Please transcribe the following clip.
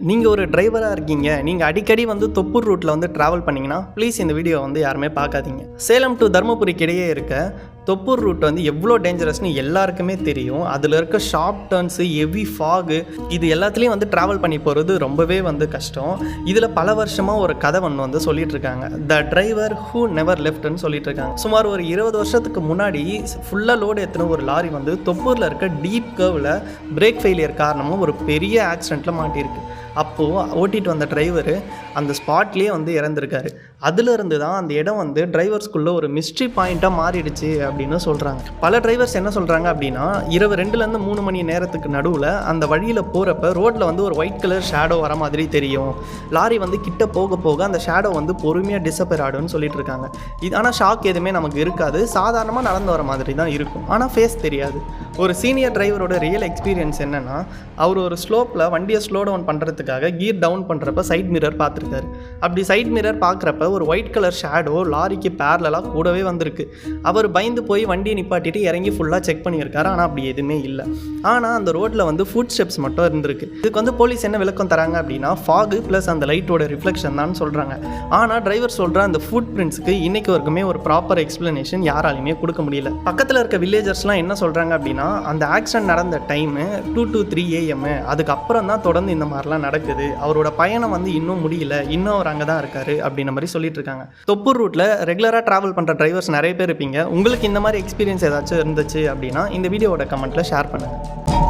நீங்கள் ஒரு டிரைவராக இருக்கீங்க நீங்கள் அடிக்கடி வந்து தொப்பூர் ரூட்டில் வந்து ட்ராவல் பண்ணிங்கன்னா ப்ளீஸ் இந்த வீடியோ வந்து யாருமே பார்க்காதீங்க. சேலம் டு தருமபுரிக்கு இடையே இருக்க தொப்பூர் ரூட் வந்து எவ்வளோ டேஞ்சரஸ்னு எல்லாருக்குமே தெரியும். அதில் இருக்க ஷார்ப் டர்ன்ஸு ஹெவி ஃபாகு இது எல்லாத்துலேயும் வந்து ட்ராவல் பண்ணி போகிறது ரொம்பவே வந்து கஷ்டம். இதில் பல வருஷமாக ஒரு கதை ஒன்று வந்து சொல்லிட்டு இருக்காங்க. த டிரைவர் ஹூ நெவர் லெஃப்ட்னு சொல்லிட்டு இருக்காங்க. சுமார் ஒரு இருபது வருஷத்துக்கு முன்னாடி ஃபுல்லாக லோடு ஏற்றின ஒரு லாரி வந்து தொப்பூரில் இருக்க டீப் கர்வில் பிரேக் ஃபெயிலியர் காரணமாக ஒரு பெரிய ஆக்சிடெண்ட்டில் மாட்டியிருக்கு. அப்போது ஓட்டிட்டு வந்த டிரைவர் அந்த ஸ்பாட்லேயே வந்து இறந்துருக்காரு. அதுலேருந்து தான் அந்த இடம் வந்து டிரைவர்ஸ்குள்ளே ஒரு மிஸ்ட்ரி பாயிண்ட்டாக மாறிடுச்சு அப்படின்னு அப்படின்னு சொல்கிறாங்க பல டிரைவர்ஸ் என்ன சொல்கிறாங்க அப்படின்னா இரவு ரெண்டுலேருந்து மூணு மணி நேரத்துக்கு நடுவில் அந்த வழியில் போகிறப்ப ரோட்டில் வந்து ஒரு ஒயிட் கலர் ஷேடோ வர மாதிரி தெரியும். லாரி வந்து கிட்ட போக போக அந்த ஷேடோ வந்து பொறுமையாக டிஸப்பேர் ஆடுன்னு சொல்லிட்டு இருக்காங்க. இது ஆனால் ஷாக் எதுவுமே நமக்கு இருக்காது. சாதாரணமாக நடந்து வர மாதிரி தான் இருக்கும். ஆனால் ஃபேஸ் தெரியாது. ஒரு சீனியர் டிரைவரோட ரியல் எக்ஸ்பீரியன்ஸ் என்னென்னா அவர் ஒரு ஸ்லோப்பில் வண்டியை ஸ்லோ டவுன் பண்ணுறதுக்காக கீர் டவுன் பண்ணுறப்ப சைட் மிரர் பார்த்துருக்காரு. அப்படி சைட் மிரர் பார்க்குறப்ப ஒரு ஒயிட் கலர் ஷேடோ லாரிக்கு பேரலாக கூடவே வந்திருக்கு. அவர் பயந்து போய் வண்டியை நிப்பாட்டிட்டு இறங்கி ஃபுல்லாக செக் பண்ணியிருக்காரு. ஆனால் அப்படி எதுவுமே இல்லை. ஆனால் அந்த ரோட்டில் வந்து ஃபுட் ஸ்டெப்ஸ் மட்டும் இருந்திருக்கு. இதுக்கு வந்து போலீஸ் என்ன விளக்கம் தராங்க அப்படின்னா ஃபாகு ப்ளஸ் அந்த லைட்டோட ரிஃப்ளெக்ஷன் தான் சொல்கிறாங்க ஆனால் டிரைவர் சொல்கிற அந்த ஃபுட் பிரிண்ட்ஸுக்கு இன்றைக்கு வரைக்குமே ஒரு ப்ராப்பர் எக்ஸ்ப்ளனேஷன் யாராலையுமே கொடுக்க முடியல. பக்கத்தில் இருக்க வில்லேஜர்ஸ்லாம் என்ன சொல்கிறாங்க அப்படின்னா அந்த ஆக்சிடென்ட் நடந்த time two to three AM அதுக்கப்புறம் தான் தொடர்ந்து இந்த மாதிரிலாம் நடக்குது. அவரோட பயணம் வந்து இன்னும் முடியல. இன்னும் அவர் அங்கே தான் இருக்காரு அப்படின்ற மாதிரி சொல்லிட்டு இருக்காங்க. தொப்பூர் ரூட்டில் ரெகுலராக ட்ராவல் பண்ணுற டிரைவர்ஸ் நிறைய பேர் இருப்பீங்க. உங்களுக்கு இந்த மாதிரி எக்ஸ்பீரியன்ஸ் ஏதாச்சும் இருந்துச்சு அப்படின்னா இந்த வீடியோவோட கமெண்ட்டில் ஷேர் பண்ணுங்கள்